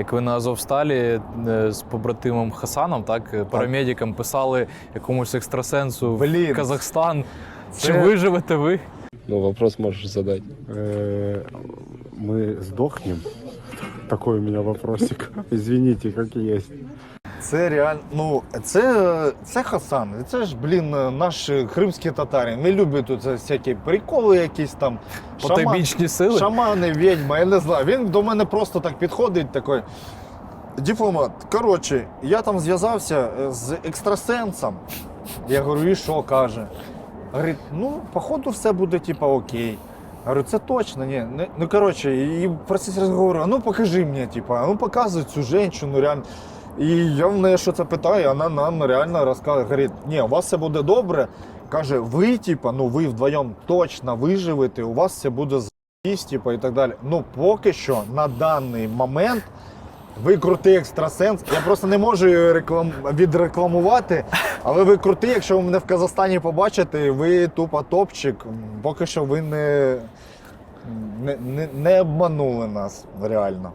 Як ви на Азовсталі е, з побратимом Хасаном, так, е, парамедикам писали якомусь екстрасенсу Блін. в Казахстан. Це- Чи виживете ви? Ну, вопрос можеш задати. Ми Мы? Такой у меня вопросик. Извините, как есть. Це реально. Ну, це, це Хасан. Це ж, блін, наш кримський татарин. Він любить тут всякі приколи, якісь там. шаман- сили? Шамани, відьма, я не знаю. Він до мене просто так підходить, такий. Дипломат, коротше, я там зв'язався е, з екстрасенсом. Я говорю, і що каже? Говорить, ну, походу, все буде типа окей. Говорю, це точно, ні. Не- Ну, коротше, і процес розговору, а ну покажи мені, типа, ну показуй цю жінку, реально. І я в неї що це питаю, вона нам реально розказує, говорить, ні, у вас все буде добре. Каже, ви, типа, ну ви вдвоєм точно виживете, у вас все буде з***сь, типа, і так далі. Ну, поки що, на даний момент, ви крутий екстрасенс. Я просто не можу реклам... відрекламувати, але ви крутий, якщо ви мене в Казахстані побачите, ви тупо топчик. Поки що ви не, не, не, не обманули нас реально.